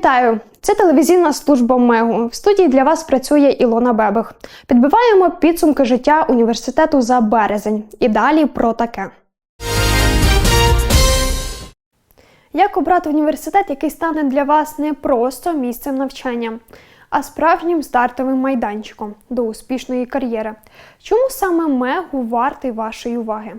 Вітаю! Це телевізійна служба МЕГУ. В студії для вас працює Ілона Бебих. Підбиваємо підсумки життя університету за березень. І далі про таке. Як обрати університет, який стане для вас не просто місцем навчання, а справжнім стартовим майданчиком до успішної кар'єри? Чому саме МЕГУ вартий вашої уваги?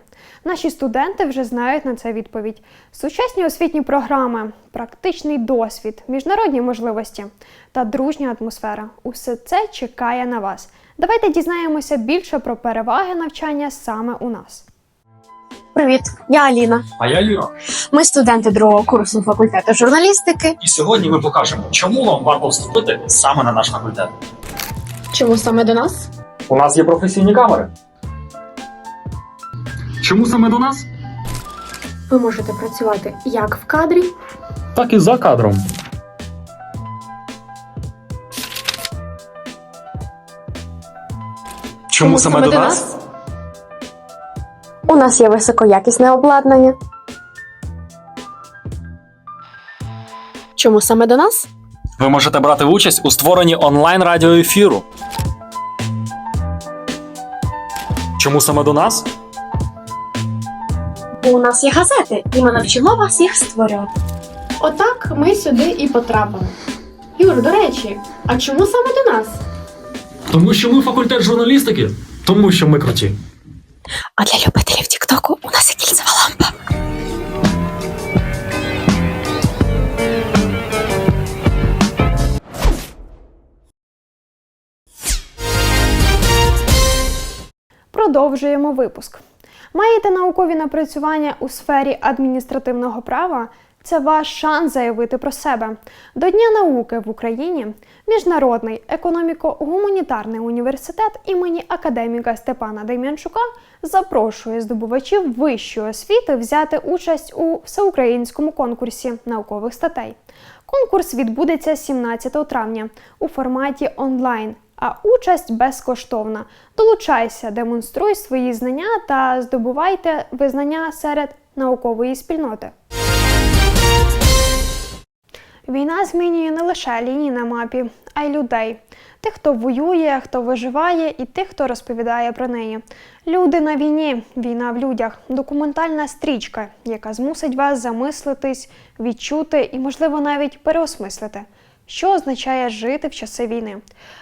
Наші студенти вже знають на це відповідь. Сучасні освітні програми, практичний досвід, міжнародні можливості та дружня атмосфера усе це чекає на вас. Давайте дізнаємося більше про переваги навчання саме у нас. Привіт, я Аліна. А я Юра. Ми студенти другого курсу факультету журналістики. І сьогодні ми покажемо, чому вам варто вступити саме на наш факультет. Чому саме до нас? У нас є професійні камери. Чому саме до нас? Ви можете працювати як в кадрі, Так і за кадром. Чому саме до нас? У нас є високоякісне обладнання. Чому саме до нас? Ви можете брати участь у створенні онлайн радіоефіру. Чому саме до нас? У нас є газети, і ми навчимо вас їх створювати. Отак ми сюди і потрапили. Юр, до речі, а чому саме до нас? Тому що ми факультет журналістики. Тому що ми круті. А для любителів Тіктоку у нас є кільцева лампа. Продовжуємо випуск. Маєте наукові напрацювання у сфері адміністративного права? Це ваш шанс заявити про себе. До Дня науки в Україні Міжнародний економіко-гуманітарний університет імені академіка Степана Дем'янчука запрошує здобувачів вищої освіти взяти участь у всеукраїнському конкурсі наукових статей. Конкурс відбудеться 17 травня у форматі онлайн, а участь безкоштовна. Долучайся, демонструй свої знання та здобувайте визнання серед наукової спільноти. Війна змінює не лише лінії на мапі, а й людей. Тих, хто воює, хто виживає, і тих, хто розповідає про неї. Люди на війні, війна в людях, документальна стрічка, яка змусить вас замислитись, відчути і, можливо, навіть переосмислити, що означає жити в часи війни.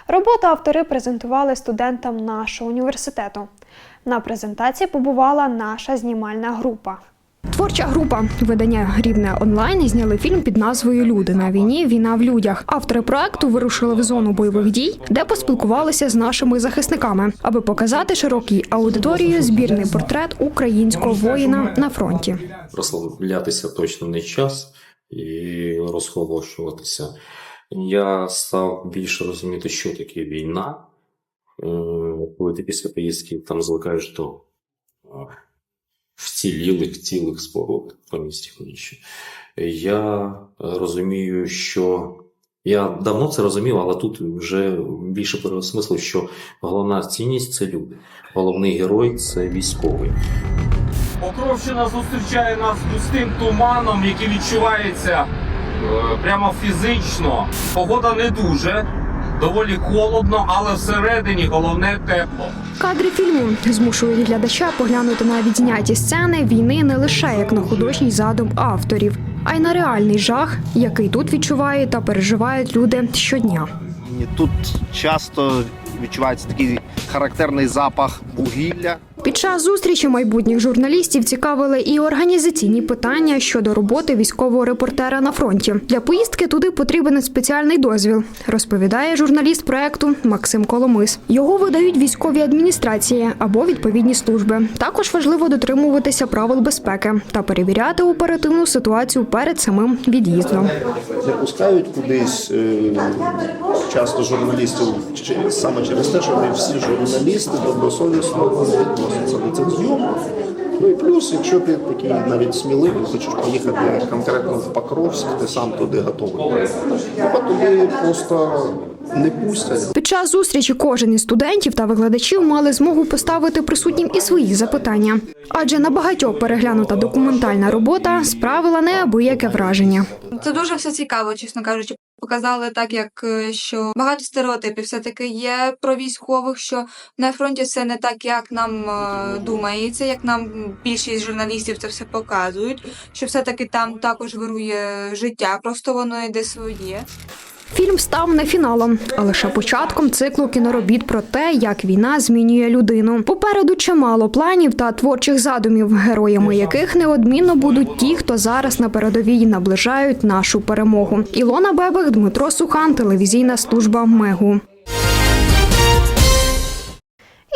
Роботу автори презентували студентам нашого університету. На презентації побувала наша знімальна група. Творча група видання Рівне онлайн зняли фільм під назвою Люди на війні. Війна в людях. Автори проекту вирушили в зону бойових дій, де поспілкувалися з нашими захисниками, аби показати широкій аудиторії збірний портрет українського воїна на фронті. розслаблятися точно не час і розхолощуватися. Я став більше розуміти, що таке війна. Е, Коли ти після поїздки там звикаєш до е, вцілілих цілих споруд по місті ходячи. Я розумію, що я давно це розумів, але тут вже більше переосмислив, що головна цінність це люди. Головний герой це військовий. Покровщина зустрічає нас густим туманом, який відчувається е, прямо фізично. Погода не дуже, доволі холодно, але всередині головне тепло. Кадри фільму змушують глядача поглянути на відзняті сцени війни не лише як на художній задум авторів, а й на реальний жах, який тут відчувають та переживають люди щодня. Тут часто відчувається такий характерний запах вугілля. Під час зустрічі майбутніх журналістів цікавили і організаційні питання щодо роботи військового репортера на фронті. Для поїздки туди потрібен спеціальний дозвіл, розповідає журналіст проекту Максим Коломис. Його видають військові адміністрації або відповідні служби. Також важливо дотримуватися правил безпеки та перевіряти оперативну ситуацію перед самим від'їздом. Не пускають кудись е, часто журналістів саме через те, що не всі журналісти добросовісно відносяться до цих зйомок. Ну і плюс, якщо ти такий навіть сміливий, хочеш поїхати конкретно в Покровськ, ти сам туди готовий. Ну, а туди просто не пустять. Під час зустрічі кожен із студентів та викладачів мали змогу поставити присутнім і свої запитання. Адже на багатьох переглянута документальна робота справила неабияке враження. Це дуже все цікаво, чесно кажучи. Показали так, як е, що багато стереотипів все-таки є про військових, що на фронті все не так, як нам е, думається, як нам більшість журналістів це все показують. Що все-таки там також вирує життя, просто воно йде своє. Фільм став не фіналом, а лише початком циклу кіноробіт про те, як війна змінює людину. Попереду чимало планів та творчих задумів, героями яких неодмінно будуть ті, хто зараз на передовій наближають нашу перемогу. Ілона Бебих, Дмитро Сухан, телевізійна служба Мегу.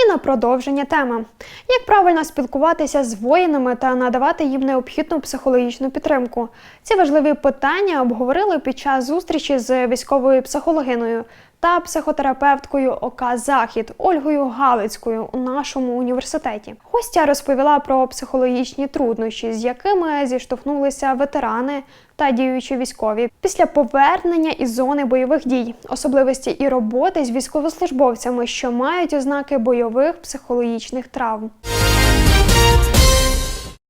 На продовження теми: як правильно спілкуватися з воїнами та надавати їм необхідну психологічну підтримку. Ці важливі питання обговорили під час зустрічі з військовою психологиною та психотерапевткою ОК Захід Ольгою Галицькою у нашому університеті. Гостя розповіла про психологічні труднощі, з якими зіштовхнулися ветерани та діючі військові після повернення із зони бойових дій, особливості і роботи з військовослужбовцями, що мають ознаки бойових психологічних травм.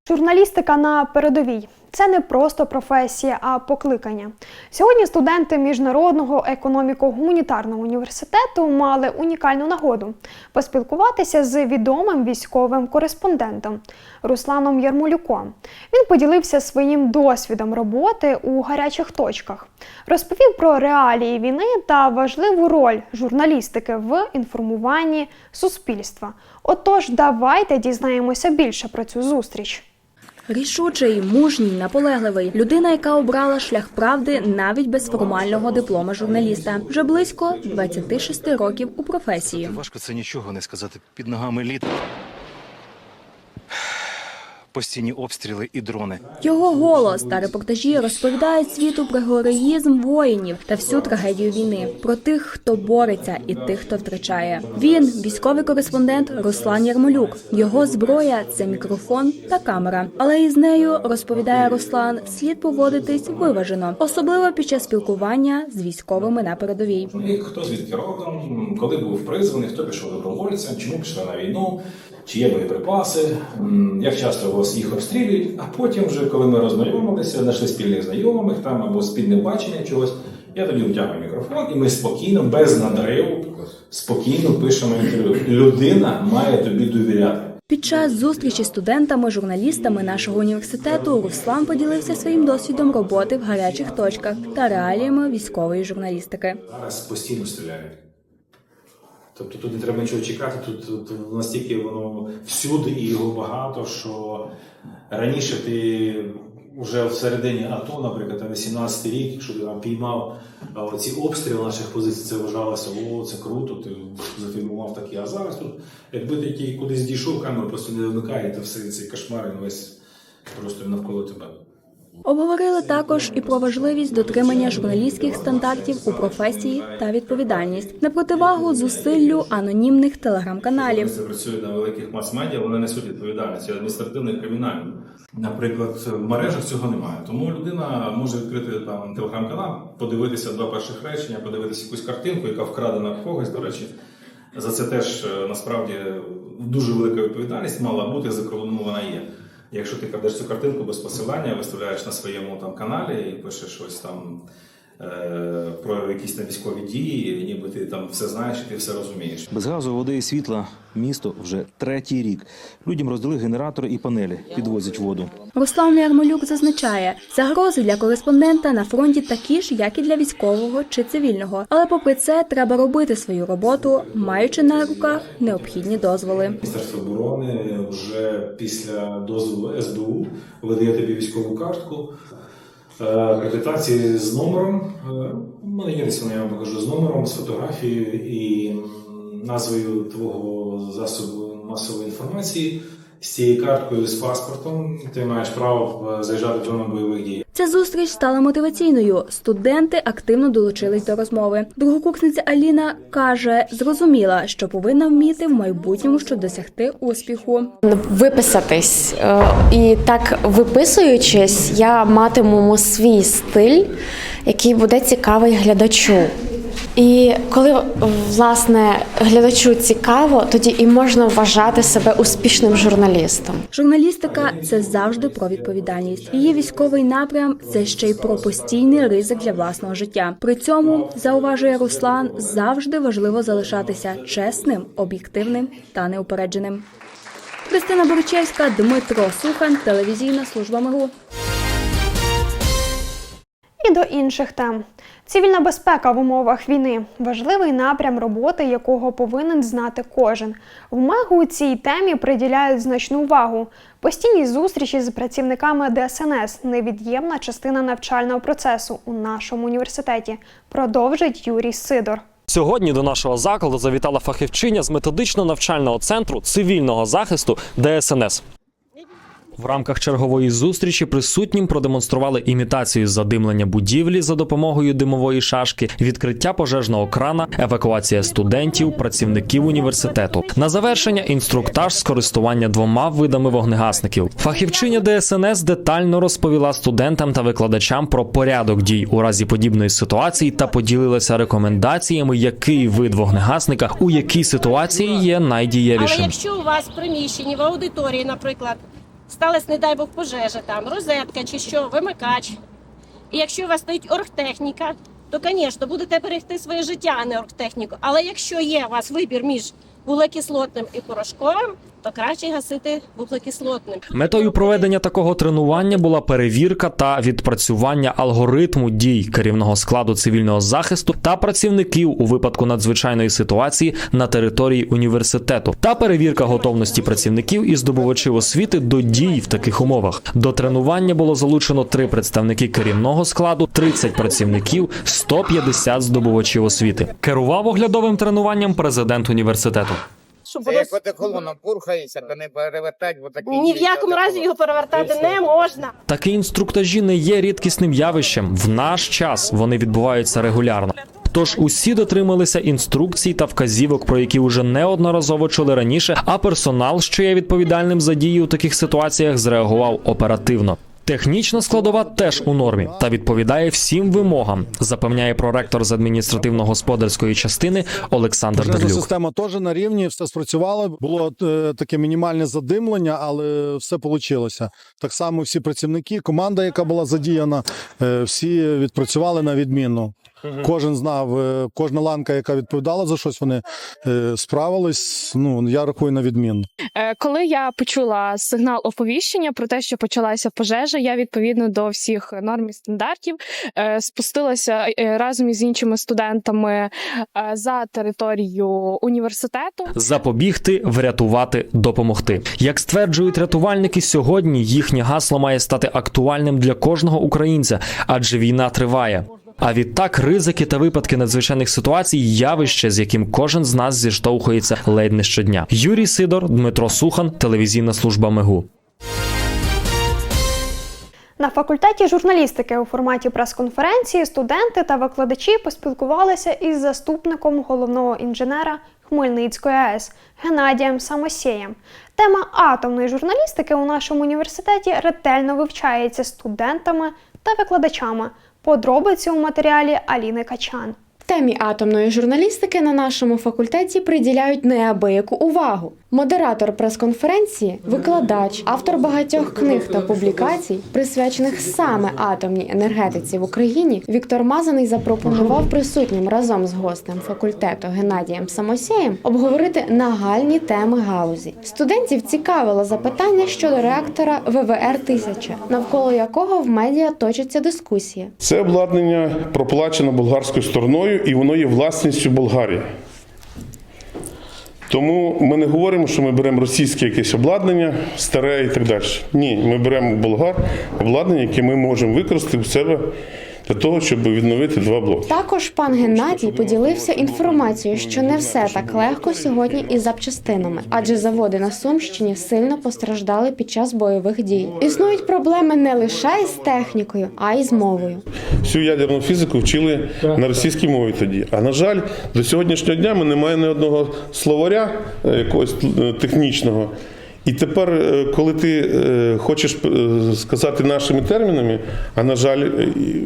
Журналістика на передовій це не просто професія, а покликання. Сьогодні студенти міжнародного економіко-гуманітарного університету мали унікальну нагоду поспілкуватися з відомим військовим кореспондентом Русланом Ярмолюком. Він поділився своїм досвідом роботи у гарячих точках, розповів про реалії війни та важливу роль журналістики в інформуванні суспільства. Отож, давайте дізнаємося більше про цю зустріч. Рішучий, мужній, наполегливий. Людина, яка обрала шлях правди навіть без формального диплома журналіста. Вже близько 26 років у професії. Важко це нічого не сказати. Під ногами лід. Постійні обстріли і дрони. Його голос та репортажі розповідають світу про героїзм воїнів та всю трагедію війни, про тих, хто бореться, і тих, хто втрачає. Він військовий кореспондент Руслан Ярмолюк. Його зброя це мікрофон та камера. Але із нею розповідає Руслан, слід поводитись виважено, особливо під час спілкування з військовими на передовій. Хто звідки родом, коли був призваний, хто пішов добровольцем, чому пішли на війну, чи є боєприпаси, як часто вас їх обстрілюють. А потім, вже коли ми роззнайомилися, знайшли спільних знайомих там або спільне бачення чогось, я тоді втягую мікрофон, і ми спокійно, без надриву, спокійно пишемо інтерв'ю. Людина має тобі довіряти. Під час зустрічі з студентами-журналістами нашого університету Руслан поділився своїм досвідом роботи в гарячих точках та реаліями військової журналістики. Зараз постійно стріляють. Тобто тут не треба нічого чекати, тут, тут настільки воно всюди і його багато, що раніше ти вже всередині АТО, наприклад, там 18 рік, якщо ти там піймав ці обстріли наших позицій, це вважалося, о, це круто, ти зафільмував такі. А зараз тут, якби ти кудись дійшов, камера просто не вимикає, і ти все цей кошмар весь просто навколо тебе. Обговорили також і про важливість дотримання журналістських стандартів у професії та відповідальність на противагу зусиллю анонімних телеграм-каналів. Це працюють на великих мас-медіа, вони несуть відповідальність адміністративну і кримінальну. Наприклад, в мережах цього немає. Тому людина може відкрити там телеграм-канал, подивитися два перших речення, подивитися якусь картинку, яка вкрадена в когось. До речі, за це теж е, насправді дуже велика відповідальність мала бути, за кордоном вона є. Якщо ти кладеш цю картинку без посилання, виставляєш на своєму там каналі і пишеш щось там про якісь там військові дії, ніби ти там все знаєш і ти все розумієш. Без газу, води і світла місто вже третій рік. Людям роздали генератори і панелі, підвозять воду. Руслан Ярмолюк зазначає, загрози для кореспондента на фронті такі ж, як і для військового чи цивільного. Але попри це треба робити свою роботу, маючи на руках необхідні дозволи. Міністерство оборони вже після дозволу СБУ видає тобі військову картку е, акредитації з номером. Е, У мене є я вам покажу з номером, з фотографією і назвою твого засобу масової інформації. З цією карткою, з паспортом, ти маєш право е, заїжджати в зону бойових дій. Ця зустріч стала мотиваційною. Студенти активно долучились до розмови. Другокурсниця Аліна каже, зрозуміла, що повинна вміти в майбутньому, щоб досягти успіху. виписатись. Е, І так виписуючись, я матиму свій стиль, який буде цікавий глядачу. І коли власне глядачу цікаво, тоді і можна вважати себе успішним журналістом. Журналістика це завжди про відповідальність. Її військовий напрям це ще й про постійний ризик для власного життя. При цьому зауважує Руслан, завжди важливо залишатися чесним, об'єктивним та неупередженим. Христина Боричевська, Дмитро Сухан, телевізійна служба МИГУ. І до інших тем. Цивільна безпека в умовах війни важливий напрям роботи, якого повинен знати кожен. В МЕГУ цій темі приділяють значну увагу. Постійні зустрічі з працівниками ДСНС невід'ємна частина навчального процесу у нашому університеті. Продовжить Юрій Сидор. Сьогодні до нашого закладу завітала фахівчиня з методично-навчального центру цивільного захисту ДСНС. В рамках чергової зустрічі присутнім продемонстрували імітацію задимлення будівлі за допомогою димової шашки, відкриття пожежного крана, евакуація студентів, працівників університету. На завершення інструктаж з користування двома видами вогнегасників. Фахівчиня ДСНС детально розповіла студентам та викладачам про порядок дій у разі подібної ситуації та поділилася рекомендаціями, який вид вогнегасника у якій ситуації є Але якщо у вас в приміщенні, в аудиторії, наприклад, сталася, не дай Бог, пожежа, там, розетка чи що, вимикач, і якщо у вас стоїть оргтехніка, то, звісно, будете берегти своє життя, а не оргтехніку. Але якщо є у вас вибір між вуглекислотним і порошковим, то краще гасити вуглекислотним. Метою проведення такого тренування була перевірка та відпрацювання алгоритму дій керівного складу цивільного захисту та працівників у випадку надзвичайної ситуації на території університету, та перевірка готовності працівників і здобувачів освіти до дій в таких умовах. До тренування було залучено три представники керівного складу, 30 працівників, 150 здобувачів освіти. Керував оглядовим тренуванням президент університету. Щоб Це воно... як одеколоном пурхається, то не перевертать, бо такі Ні в якому разі його перевертати не можна. Такі інструктажі не є рідкісним явищем. В наш час вони відбуваються регулярно. Тож усі дотрималися інструкцій та вказівок, про які уже неодноразово чули раніше. А персонал, що є відповідальним за дії у таких ситуаціях, зреагував оперативно. Технічна складова теж у нормі та відповідає всім вимогам, запевняє проректор з адміністративно-господарської частини Олександр Дерлюк. система теж на рівні, все спрацювало. Було е, таке мінімальне задимлення, але все вийшло. Так само всі працівники, команда, яка була задіяна, е, всі відпрацювали на відмінно. Кожен знав, е, кожна ланка, яка відповідала за щось, вони е, справились. Ну я рахую на відмінно. Е, Коли я почула сигнал оповіщення про те, що почалася пожежа, я відповідно до всіх норм і стандартів е, спустилася е, разом із іншими студентами е, за територію університету. Запобігти, врятувати, допомогти. Як стверджують рятувальники, сьогодні їхнє гасло має стати актуальним для кожного українця, адже війна триває. А відтак ризики та випадки надзвичайних ситуацій явище, з яким кожен з нас зіштовхується ледь не щодня. Юрій Сидор, Дмитро Сухан, телевізійна служба МЕГУ. На факультеті журналістики у форматі прес-конференції студенти та викладачі поспілкувалися із заступником головного інженера Хмельницької АЕС Геннадієм Самосєєм. Тема атомної журналістики у нашому університеті ретельно вивчається студентами та викладачами. Подробиці у матеріалі Аліни Качан. Темі атомної журналістики на нашому факультеті приділяють неабияку увагу. Модератор прес-конференції, викладач, автор багатьох книг та публікацій, присвячених саме атомній енергетиці в Україні, Віктор Мазаний запропонував присутнім разом з гостем факультету Геннадієм Самосєєм обговорити нагальні теми галузі. Студентів цікавило запитання щодо реактора ВВР 1000 навколо якого в медіа точиться дискусія. Це обладнання проплачено болгарською стороною і воно є власністю Болгарії. Тому ми не говоримо, що ми беремо російське якесь обладнання, старе і так далі. Ні, ми беремо болгар обладнання, яке ми можемо використати у себе для того, щоб відновити два блоки. Також пан Геннадій поділився інформацією, що не все так легко сьогодні із запчастинами, адже заводи на Сумщині сильно постраждали під час бойових дій. Існують проблеми не лише із технікою, а й з мовою. Всю ядерну фізику вчили на російській мові тоді. А на жаль, до сьогоднішнього дня ми не маємо ні одного словаря е, якогось е, технічного. І тепер, е, коли ти е, хочеш е, сказати нашими термінами, а на жаль,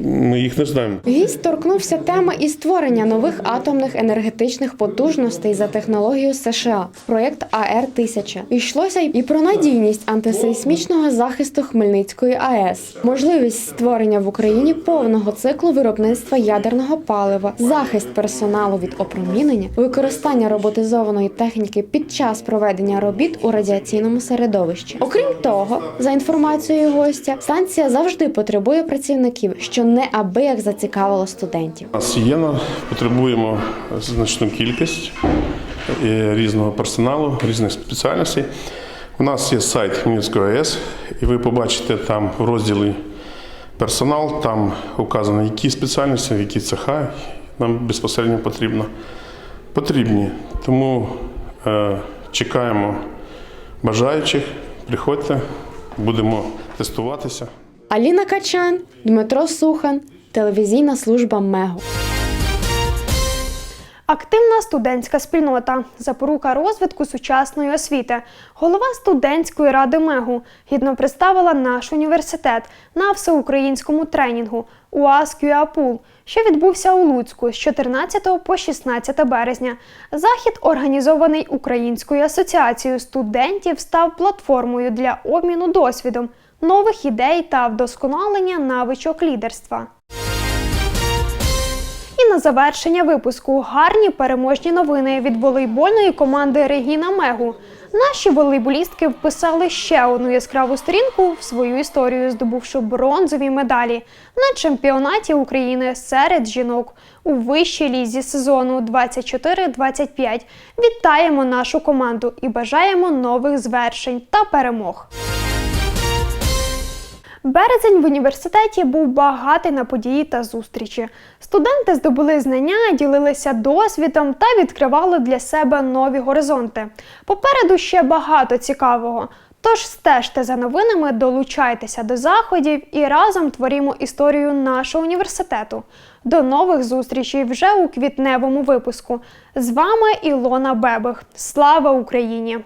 ми їх не знаємо. Гість торкнувся теми і створення нових атомних енергетичних потужностей за технологією США, проєкт АР 1000 Йшлося і про надійність антисейсмічного захисту Хмельницької АЕС, можливість створення в Україні повного циклу виробництва ядерного палива, захист персоналу від опромінення, використання роботизованої техніки під час проведення робіт у радіаційному середовищі. Окрім того, за інформацією гостя, станція завжди потребує працівників, що неабияк зацікавило студентів. Нас є, на- потребуємо значну кількість е, різного персоналу, різних спеціальностей. У нас є сайт Хмельницької АЕС, і ви побачите там в розділі персонал, там указано, які спеціальності, які цеха нам безпосередньо потрібно. Потрібні. Тому е, чекаємо бажаючих, приходьте, будемо тестуватися. Аліна Качан, Дмитро Сухан, телевізійна служба МЕГУ. Активна студентська спільнота запорука розвитку сучасної освіти. Голова студентської ради МЕГУ гідно представила наш університет на всеукраїнському тренінгу УАЗ КЮАПУЛ, що відбувся у Луцьку з 14 по 16 березня. Захід, організований Українською асоціацією студентів, став платформою для обміну досвідом, нових ідей та вдосконалення навичок лідерства. І на завершення випуску гарні переможні новини від волейбольної команди Регіна Мегу. Наші волейболістки вписали ще одну яскраву сторінку в свою історію, здобувши бронзові медалі на чемпіонаті України серед жінок у вищій лізі сезону 24-25. Вітаємо нашу команду і бажаємо нових звершень та перемог. Березень в університеті був багатий на події та зустрічі. Студенти здобули знання, ділилися досвідом та відкривали для себе нові горизонти. Попереду ще багато цікавого. Тож стежте за новинами, долучайтеся до заходів і разом творімо історію нашого університету. До нових зустрічей вже у квітневому випуску. З вами Ілона Бебих. Слава Україні!